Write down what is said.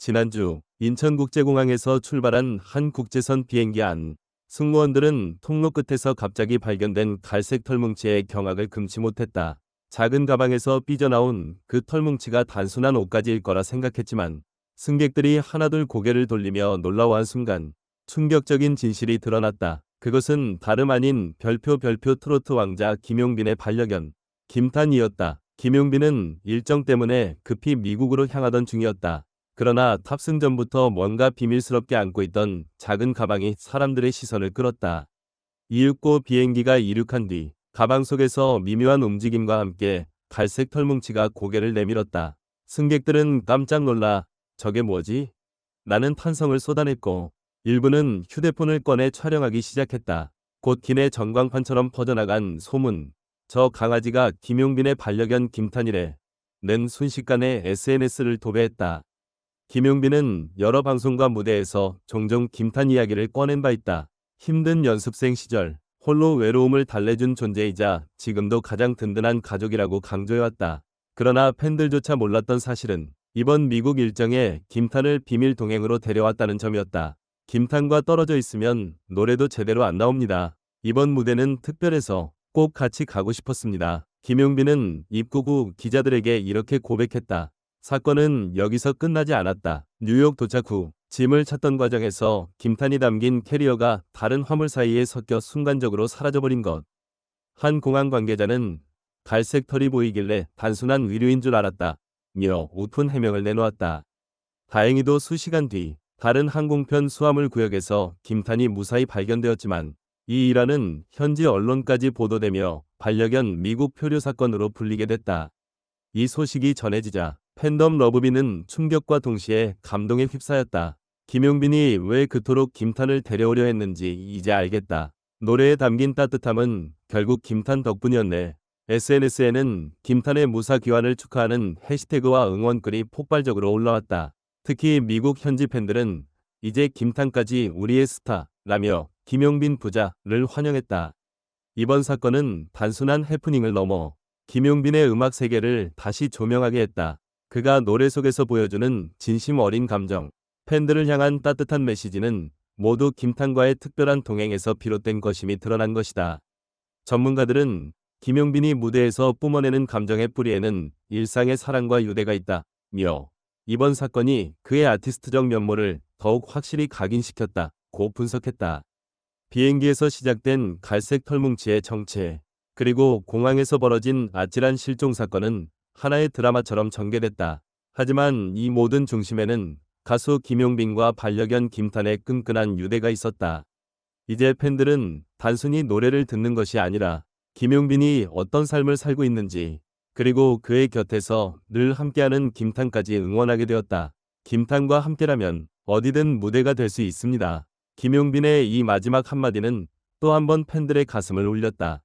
지난주 인천국제공항에서 출발한 한 국제선 비행기 안 승무원들은 통로 끝에서 갑자기 발견된 갈색 털뭉치에 경악을 금치 못했다. 작은 가방에서 삐져나온 그 털뭉치가 단순한 옷가지일 거라 생각했지만 승객들이 하나둘 고개를 돌리며 놀라워한 순간 충격적인 진실이 드러났다. 그것은 다름 아닌 별표 별표 트로트 왕자 김용빈의 반려견 김탄이었다. 김용빈은 일정 때문에 급히 미국으로 향하던 중이었다. 그러나 탑승 전부터 뭔가 비밀스럽게 안고 있던 작은 가방이 사람들의 시선을 끌었다. 이윽고 비행기가 이륙한 뒤 가방 속에서 미묘한 움직임과 함께 갈색 털뭉치가 고개를 내밀었다. 승객들은 깜짝 놀라 저게 뭐지? 나는 탄성을 쏟아냈고 일부는 휴대폰을 꺼내 촬영하기 시작했다. 곧 기내 전광판처럼 퍼져나간 소문. 저 강아지가 김용빈의 반려견 김탄이래. 는 순식간에 SNS를 도배했다. 김용빈은 여러 방송과 무대에서 종종 김탄 이야기를 꺼낸 바 있다. 힘든 연습생 시절 홀로 외로움을 달래준 존재이자 지금도 가장 든든한 가족이라고 강조해왔다. 그러나 팬들조차 몰랐던 사실은 이번 미국 일정에 김탄을 비밀 동행으로 데려왔다는 점이었다. 김탄과 떨어져 있으면 노래도 제대로 안 나옵니다. 이번 무대는 특별해서 꼭 같이 가고 싶었습니다. 김용빈은 입국 후 기자들에게 이렇게 고백했다. 사건은 여기서 끝나지 않았다. 뉴욕 도착 후 짐을 찾던 과정에서 김탄이 담긴 캐리어가 다른 화물 사이에 섞여 순간적으로 사라져버린 것. 한 공항 관계자는 갈색 털이 보이길래 단순한 의류인 줄 알았다. 며 오픈 해명을 내놓았다. 다행히도 수시간 뒤 다른 항공편 수화물 구역에서 김탄이 무사히 발견되었지만 이 일화는 현지 언론까지 보도되며 반려견 미국 표류 사건으로 불리게 됐다. 이 소식이 전해지자 팬덤 러브비는 충격과 동시에 감동에 휩싸였다. 김용빈이 왜 그토록 김탄을 데려오려 했는지 이제 알겠다. 노래에 담긴 따뜻함은 결국 김탄 덕분이었네. SNS에는 김탄의 무사 귀환을 축하하는 해시태그와 응원글이 폭발적으로 올라왔다. 특히 미국 현지 팬들은 이제 김탄까지 우리의 스타라며 김용빈 부자를 환영했다. 이번 사건은 단순한 해프닝을 넘어 김용빈의 음악 세계를 다시 조명하게 했다. 그가 노래 속에서 보여주는 진심 어린 감정, 팬들을 향한 따뜻한 메시지는 모두 김탄과의 특별한 동행에서 비롯된 것임이 드러난 것이다. 전문가들은 김용빈이 무대에서 뿜어내는 감정의 뿌리에는 일상의 사랑과 유대가 있다 며 이번 사건이 그의 아티스트적 면모를 더욱 확실히 각인시켰다 고 분석했다. 비행기에서 시작된 갈색 털뭉치의 정체, 그리고 공항에서 벌어진 아찔한 실종 사건은 하나의 드라마처럼 전개됐다. 하지만 이 모든 중심에는 가수 김용빈과 반려견 김탄의 끈끈한 유대가 있었다. 이제 팬들은 단순히 노래를 듣는 것이 아니라 김용빈이 어떤 삶을 살고 있는지 그리고 그의 곁에서 늘 함께하는 김탄까지 응원하게 되었다. 김탄과 함께라면 어디든 무대가 될 수 있습니다. 김용빈의 이 마지막 한마디는 또 한 번 팬들의 가슴을 울렸다.